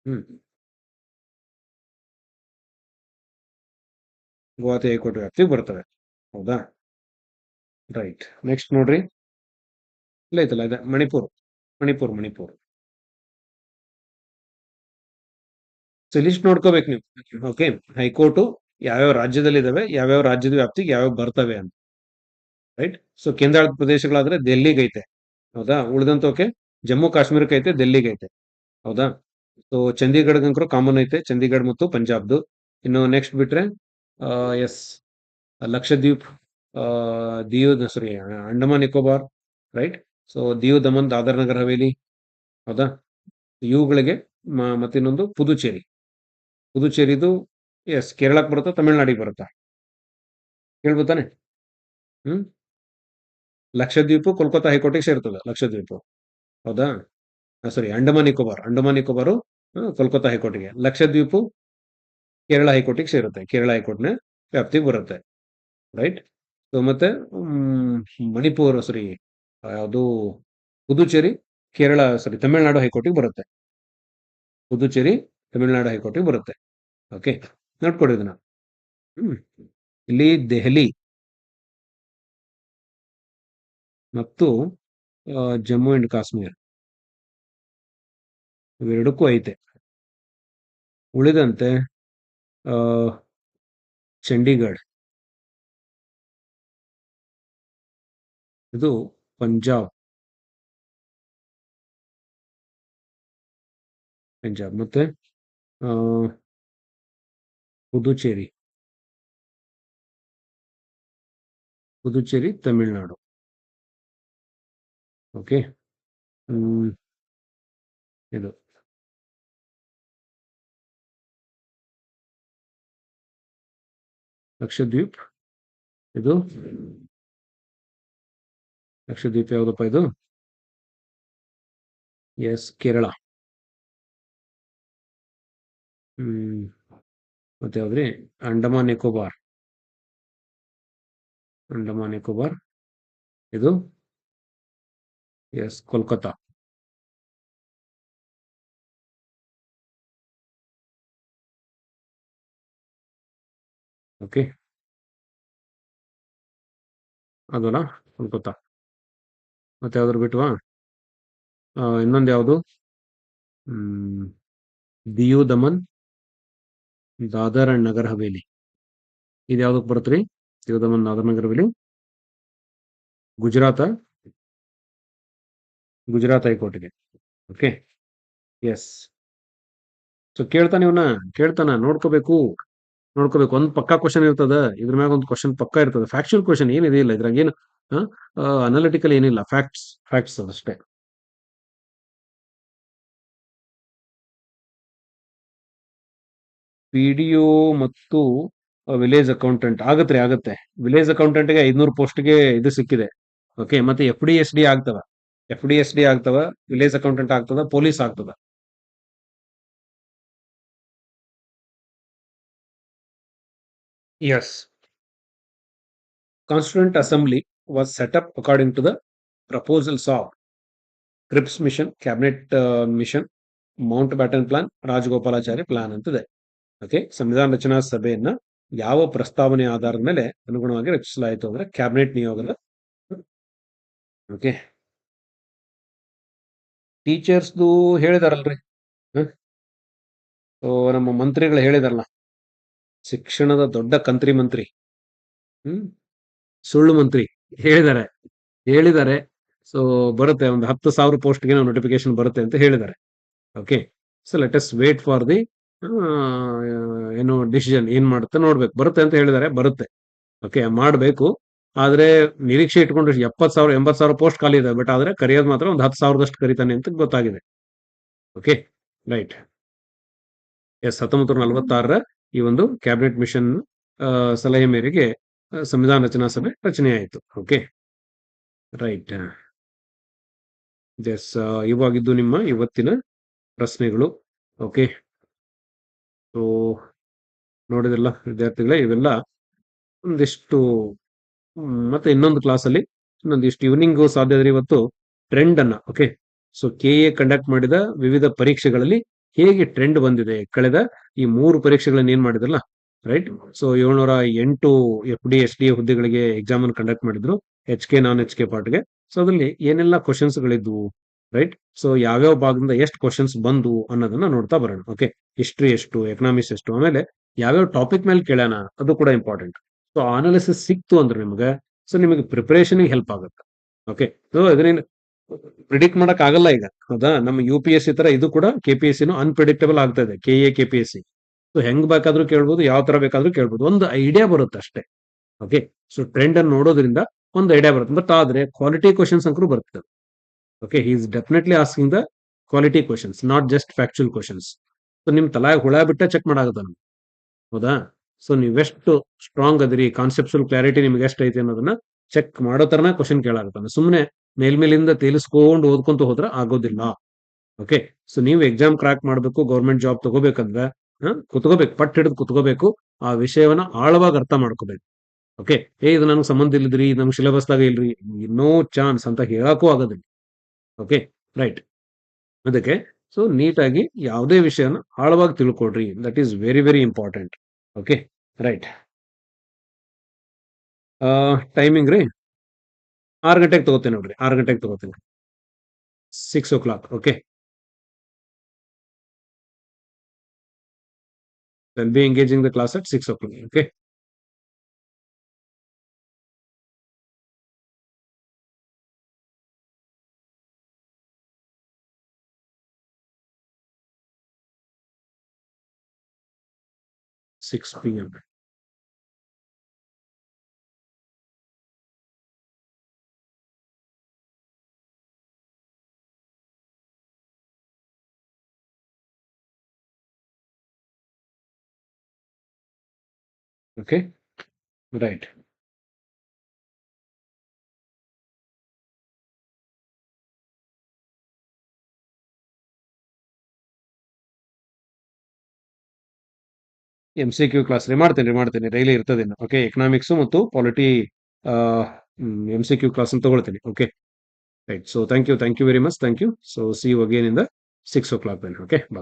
ಹ್ಮ್. ಗುವಾಹತಿ ಹೈಕೋರ್ಟ್ ವ್ಯಾಪ್ತಿಗೆ ಬರ್ತವೆ. ಹೌದಾ? ರೈಟ್ ನೆಕ್ಸ್ಟ್ ನೋಡ್ರಿ. ಇಲ್ಲ ಐತಲ್ಲ, ಇದೆ. ಮಣಿಪುರ್. ಮಣಿಪುರ್ ಮಣಿಪುರ್. ಸೊ ಲಿಸ್ಟ್ ನೋಡ್ಕೋಬೇಕು ನೀವು. ಓಕೆ ಹೈಕೋರ್ಟು ಯಾವ್ಯಾವ ರಾಜ್ಯದಲ್ಲಿ ಇದಾವೆ ಯಾವ್ಯಾವ ರಾಜ್ಯದ ವ್ಯಾಪ್ತಿಗೆ ಯಾವ್ಯಾವ ಬರ್ತವೆ ಅಂತ. ರೈಟ್ ಸೊ ಕೇಂದ್ರಾಡಳಿತ ಪ್ರದೇಶಗಳಾದ್ರೆ ದೆಲ್ಲಿಗೈತೆ ಹೌದಾ? ಉಳಿದಂತ ಓಕೆ ಜಮ್ಮು ಕಾಶ್ಮೀರಕ್ಕೆ ಐತೆ ಡೆಲ್ಲಿಗೆ ಐತೆ. ಹೌದಾ? ಸೊ ಚಂಡೀಗಢ ಅಂಕರು ಕಾಮನ್ ಐತೆ, ಚಂಡೀಗಢ ಮತ್ತು ಪಂಜಾಬ್ದು. ಇನ್ನು ನೆಕ್ಸ್ಟ್ ಬಿಟ್ರೆ yes Lakshadweep Diu sorry Andaman, Nicobar right so Diu Daman, Dadra Nagar, Haveli, ಹೌದಾ? ಇವುಗಳಿಗೆ ಮತ್ತಿನ್ನೊಂದು ಪುದುಚೇರಿ. ಪುದುಚೇರಿದು ಎಸ್ ಕೇರಳಕ್ಕೆ ಬರುತ್ತಾ, ತಮಿಳ್ನಾಡಿಗೆ ಬರುತ್ತಾ? ಕೇಳ್ಬೋತಾನೆ? ಹ್ಮ್? ಲಕ್ಷದ್ವೀಪು ಕೋಲ್ಕತ್ತಾ ಹೈಕೋರ್ಟಿಗೆ ಸೇರ್ತದೆ, ಲಕ್ಷದ್ವೀಪು. ಹೌದಾ? ಸಾರಿ ಅಂಡಮಾನ್, ನಿಕೋಬಾರ್. ಅಂಡಮಾನ್, ನಿಕೋಬಾರು ಕೋಲ್ಕತ್ತಾ ಹೈಕೋರ್ಟಿಗೆ. ಲಕ್ಷದ್ವೀಪು ಕೇರಳ ಹೈಕೋರ್ಟಿಗೆ ಸೇರುತ್ತೆ. ಕೇರಳ ಹೈಕೋರ್ಟ್ನ ವ್ಯಾಪ್ತಿಗೆ ಬರುತ್ತೆ. ರೈಟ್ ಸೊ ಮತ್ತೆ ಮಣಿಪುರ ಸರಿ ಯಾವುದು, ಪುದುಚೇರಿ ಕೇರಳ ಸರಿ ತಮಿಳುನಾಡು ಹೈಕೋರ್ಟಿಗೆ ಬರುತ್ತೆ. ಪುದುಚೇರಿ ತಮಿಳುನಾಡು ಹೈಕೋರ್ಟಿಗೆ ಬರುತ್ತೆ. ಓಕೆ ನೋಡ್ಕೊಡಿ ಇದನ್ನ. ಇಲ್ಲಿ ದೆಹಲಿ. ಮತ್ತು ಜಮ್ಮು ಅಂಡ್ ಕಾಶ್ಮೀರ್. ಇವೆರಡಕ್ಕೂ ಐತೆ. ಉಳಿದಂತೆ ಆ, ಚಂಡೀಗಢ ಇದು ಪಂಜಾಬ್ ಪಂಜಾಬ್ ಮತ್ತೆ ಆ, ಪುದುಚೇರಿ ಪುದುಚೇರಿ ತಮಿಳುನಾಡು ಓಕೆ ಹ್ಮ್ ಇದು ಲಕ್ಷದ್ವೀಪ್ ಇದು ಲಕ್ಷದ್ವೀಪ್ ಯಾವುದಪ್ಪ ಇದು? Yes Kerala hmm. ಮತ್ತೆ ಯಾವ್ದ್ರಿ? ಅಂಡಮಾನ್ ನಿಕೋಬಾರ್ ಅಂಡಮಾನ್ ನಿಕೋಬಾರ್ ಇದು? Yes Kolkata okay. ಅದಲ್ಲ ಕೋಲ್ಕತ್ತಾ ಮತ್ತೆ ಯಾವ್ದಾರು ಬಿಟ್ವಾ? ಇನ್ನೊಂದು ಯಾವುದು? ದಿಯು ದಮನ್, ದಾದರ್ ಅಂಡ್ ನಗರ್ ಹವೇಲಿ. ಇದು ಯಾವ್ದಕ್ ಬರುತ್ತ್ರಿ ದಿಯು ದಮನ್, ದಾದರ್ ನಗರ್ ಹವೇಲಿ? ಗುಜರಾತ? ಗುಜರಾತ್ ಹೈಕೋರ್ಟ್ಗೆ. ಓಕೆ. ಎಸ್. ಸೊ ಕೇಳ್ತಾನೆ ಇವನ್ನ ಕೇಳ್ತಾನ ನೋಡ್ಕೋಬೇಕು. ನೋಡ್ಕೋಬೇಕು. ಒಂದು ಪಕ್ಕಾ ಕ್ವಶನ್ ಇರ್ತದ, ಇದ್ರ ಮ್ಯಾಗ ಒಂದು ಕ್ವಶನ್ ಪಕ್ಕಾ ಇರ್ತದ. ಫ್ಯಾಕ್ಚುಯಲ್ ಕ್ವಶನ್ ಏನಿದೆ ಇಲ್ಲ, ಇದ್ರಾಗ ಏನು ಅನಾಲಿಟಿಕಲ್ ಏನಿಲ್ಲ. ಫ್ಯಾಕ್ಟ್ಸ್ ಫ್ಯಾಕ್ಟ್ಸ್ ಅದಷ್ಟೇ. ಪಿ ಡಿ ಮತ್ತು ವಿಲೇಜ್ ಅಕೌಂಟೆಂಟ್ ಆಗತ್ರಿ, ಆಗತ್ತೆ. ವಿಲೇಜ್ ಅಕೌಂಟೆಂಟ್ಗೆ ಐದ್ನೂರು ಪೋಸ್ಟ್ಗೆ ಇದು ಸಿಕ್ಕಿದೆ. ಓಕೆ ಮತ್ತೆ ಎಫ್ ಡಿ ಎಸ್ ಡಿ ಆಗ್ತವ. ಎಫ್ ಡಿ ಎಸ್ ಡಿ ಆಗ್ತವ ವಿಲೇಜ್ ಅಕೌಂಟೆಂಟ್ ಆಗ್ತದ ಪೊಲೀಸ್ ಆಗ್ತದ. Yes Constituent Assembly was set up according to the proposals of Cripps mission cabinet mission Mountbatten plan Rajagopalachari plan ಅಂತಿದೆ ಓಕೆ ಸಂವಿಧಾನ ರಚನಾ ಸಭೆಯನ್ನ ಯಾವ ಪ್ರಸ್ತಾವನೆ ಆಧಾರದ ಮೇಲೆ ಅನುಗುಣವಾಗಿ ರಚಿಸಲಾಯಿತು ಅಂದ್ರೆ ಕ್ಯಾಬಿನೆಟ್ ನಿಯೋಗದ ಓಕೆ ಟೀಚರ್ಸ್ದು ಹೇಳಿದಾರಲ್ರಿ ಸೊ ನಮ್ಮ ಮಂತ್ರಿಗಳು ಹೇಳಿದಾರಲ್ಲ ಶಿಕ್ಷಣದ ದೊಡ್ಡ ಕಂತ್ರಿ ಮಂತ್ರಿ. ಹ್ಮ್. ಸುಳ್ಳು ಮಂತ್ರಿ. ಹೇಳಿದ್ದಾರೆ. ಹೇಳಿದ್ದಾರೆ. ಸೊ ಬರುತ್ತೆ. ಒಂದು ಹತ್ತು ಸಾವಿರ ಪೋಸ್ಟ್ಗೆ ನೋಟಿಫಿಕೇಶನ್ ಬರುತ್ತೆ ಅಂತ ಹೇಳಿದ್ದಾರೆ. Okay so let's wait for the ಏನು ಡಿಸಿಷನ್ ಏನ್ ಮಾಡುತ್ತೆ ನೋಡ್ಬೇಕು. ಬರುತ್ತೆ ಅಂತ ಹೇಳಿದ್ದಾರೆ. ಬರುತ್ತೆ. ಓಕೆ ಮಾಡಬೇಕು. ಆದ್ರೆ ನಿರೀಕ್ಷೆ ಇಟ್ಕೊಂಡು ಎಪ್ಪತ್ ಸಾವಿರ ಎಂಬತ್ ಸಾವಿರ ಪೋಸ್ಟ್ ಖಾಲಿ ಇದೆ. ಬಟ್ ಆದ್ರೆ ಕರಿಯೋದು ಮಾತ್ರ ಒಂದು ಹತ್ತು ಸಾವಿರದಷ್ಟು ಕರಿತಾನೆ ಅಂತ ಗೊತ್ತಾಗಿದೆ. ಓಕೆ ರೈಟ್ ಎಸ್, ಹತ್ತೊಂಬತ್ತು ನಲವತ್ತಾರರ ಈ ಒಂದು ಕ್ಯಾಬಿನೆಟ್ ಮಿಷನ್ ಸಲಹೆ ಮೇರೆಗೆ ಸಂವಿಧಾನ ರಚನಾ ಸಭೆ ರಚನೆ ಆಯಿತು ಓಕೆ? ರೈಟ್. ಎಸ್ ಇವಾಗಿದ್ದು ನಿಮ್ಮ ಇವತ್ತಿನ ಪ್ರಶ್ನೆಗಳು. ಓಕೆ? ಸೊ, ನೋಡಿದ್ರಲ್ಲ ವಿದ್ಯಾರ್ಥಿಗಳೇ, ಇವೆಲ್ಲ ಒಂದಿಷ್ಟು ಮತ್ತೆ ಇನ್ನೊಂದು ಕ್ಲಾಸಲ್ಲಿ ಇನ್ನೊಂದಿಷ್ಟು ಈವ್ನಿಂಗ್ ಸಾಧ್ಯ ಇವತ್ತು ಟ್ರೆಂಡ್ ಅನ್ನ okay? So, K A conduct ಮಾಡಿದ ವಿವಿಧ ಪರೀಕ್ಷೆಗಳಲ್ಲಿ ಹೇಗೆ ಟ್ರೆಂಡ್ ಬಂದಿದೆ ಕಳೆದ ಈ ಮೂರು ಪರೀಕ್ಷೆಗಳನ್ನ ಏನ್ ಮಾಡಿದ್ರಲ್ಲ ರೈಟ್ ಸೊ ಏಳ್ನೂರ ಎಂಟು ಎಫ್ ಡಿ ಎಸ್ ಡಿ ಹುದ್ದೆಗಳಿಗೆ ಎಕ್ಸಾಮ್ ಅನ್ನು ಕಂಡಕ್ಟ್ ಮಾಡಿದ್ರು H K non H K ಪಾರ್ಟ್ಗೆ so ಅದ್ರಲ್ಲಿ ಏನೆಲ್ಲ ಕ್ವಶನ್ಸ್ ಗಳಿದ್ವು ರೈಟ್ ಸೊ ಯಾವ್ಯಾವ ಭಾಗದಿಂದ ಎಷ್ಟು ಕ್ವಶನ್ಸ್ ಬಂದು ಅನ್ನೋದನ್ನ ನೋಡ್ತಾ ಬರೋಣ ಓಕೆ ಹಿಸ್ಟ್ರಿ ಎಷ್ಟು ಎಕನಾಮಿಕ್ಸ್ ಎಷ್ಟು, ಆಮೇಲೆ ಯಾವ್ಯಾವ ಟಾಪಿಕ್ ಮೇಲೆ ಕೇಳೋಣ, ಅದು ಕೂಡ ಇಂಪಾರ್ಟೆಂಟ್ ಸೊ ಅನಾಲಿಸಿಸ್ ಸಿಕ್ತು ಅಂದ್ರೆ ನಿಮಗೆ ಸೊ ನಿಮಗೆ ಪ್ರಿಪರೇಷನ್ ಹೆಲ್ಪ್ ಆಗುತ್ತೆ ಓಕೆ ಸೊ ಅದರಿಂದ ಪ್ರಿಡಿಕ್ಟ್ ಮಾಡಕ್ ಆಗಲ್ಲ ಈಗ. ಹೌದಾ? ನಮ್ಮ ಯು ಪಿ ಎಸ್ ಸಿ ತರ ಇದು ಕೂಡ ಕೆ ಪಿ ಎಸ್ ಸಿನೂ ಅನ್ಪ್ರಿಡಿಕ್ಟಬಲ್ ಆಗ್ತಾ ಇದೆ. K A K P S C so ಹೆಂಗ್ ಬೇಕಾದ್ರೂ ಕೇಳ್ಬೋದು, ಯಾವ ತರ ಬೇಕಾದ್ರೂ ಕೇಳ್ಬೋದು. ಒಂದು ಐಡಿಯಾ ಬರುತ್ತೆ ಅಷ್ಟೇ. ಓಕೆ ಸೊ ಟ್ರೆಂಡ್ ಅನ್ನು ನೋಡೋದ್ರಿಂದ ಒಂದು ಐಡಿಯಾ ಬರುತ್ತೆ. ಬಟ್ ಆದ್ರೆ ಕ್ವಾಲಿಟಿ ಕ್ವಶನ್ಸ್ ಅಂಕರು ಬರ್ತದೆ okay is definitely asking the quality questions not just factual questions so ನಿಮ್ ತಲಾಗ ಹುಳ ಬಿಟ್ಟ ಚೆಕ್ ಮಾಡಾಗತ್ತ ನಮ್ಗೆ. ಹೌದಾ? ಸೊ ನೀವೆಷ್ಟು ಸ್ಟ್ರಾಂಗ್ ಅದಿರಿ ಕಾನ್ಸೆಪ್ಟುವಲ್ ಕ್ಲಾರಿಟಿ ನಿಮ್ಗೆ ಎಷ್ಟು ಐತಿ ಅನ್ನೋದನ್ನ ಚೆಕ್ ಮಾಡೋ ತರನ ಕ್ವಶನ್ ಕೇಳಾಗತ್ತಾನೆ ಸುಮ್ಮನೆ ಮೇಲ್ಮೇಲಿಂದ ತೇಲಿಸ್ಕೊಂಡು ಓದ್ಕೊಂತ ಹೋದ್ರ ಆಗೋದಿಲ್ಲ. ಓಕೆ ಸೊ ನೀವು ಎಕ್ಸಾಮ್ ಕ್ರಾಕ್ ಮಾಡಬೇಕು ಗೌರ್ಮೆಂಟ್ ಜಾಬ್ ತಗೋಬೇಕಂದ್ರೆ ಕುತ್ಕೋಬೇಕು, ಪಟ್ ಹಿಡಿದು ಕುತ್ಕೋಬೇಕು, ಆ ವಿಷಯವನ್ನ ಆಳವಾಗಿ ಅರ್ಥ ಮಾಡ್ಕೋಬೇಕು. ಓಕೆ ಏ, ಇದು ನನಗೆ ಸಂಬಂಧ ಇಲ್ಲದ್ರಿ ನಮ್ಗೆ ಸಿಲೆಬಸ್ದಾಗ ಇಲ್ರಿ ನೋ ಚಾನ್ಸ್ ಅಂತ ಹೇಳಕ್ಕೂ ಆಗೋದಿಲ್ಲ. ಓಕೆ ರೈಟ್ ಅದಕ್ಕೆ ಸೊ ನೀಟಾಗಿ ಯಾವುದೇ ವಿಷಯನ ಆಳವಾಗಿ ತಿಳ್ಕೊಡ್ರಿ that is very very important okay right timing ರೀ? ಆರು ಗಂಟೆಗೆ ತಗೋತೇನೆ ನೋಡ್ರಿ ಆರು ಗಂಟೆಗೆ ತಗೋತೇನೆ six o'clock okay I'll be engaging the class at 6 o'clock. Okay. Six p.m. Okay. Right. M C Q class ರೀ ಮಾಡ್ತೇನೆ ಮಾಡ್ತೇನೆ. ಡೈಲಿ ಇರ್ತದೆ ಓಕೆ ಎಕನಾಮಿಕ್ಸ್ ಮತ್ತು polity M C Q class ತಗೊಳ್ತೇನೆ. Okay right so thank you thank you very much thank you so see you again in six o'clock then okay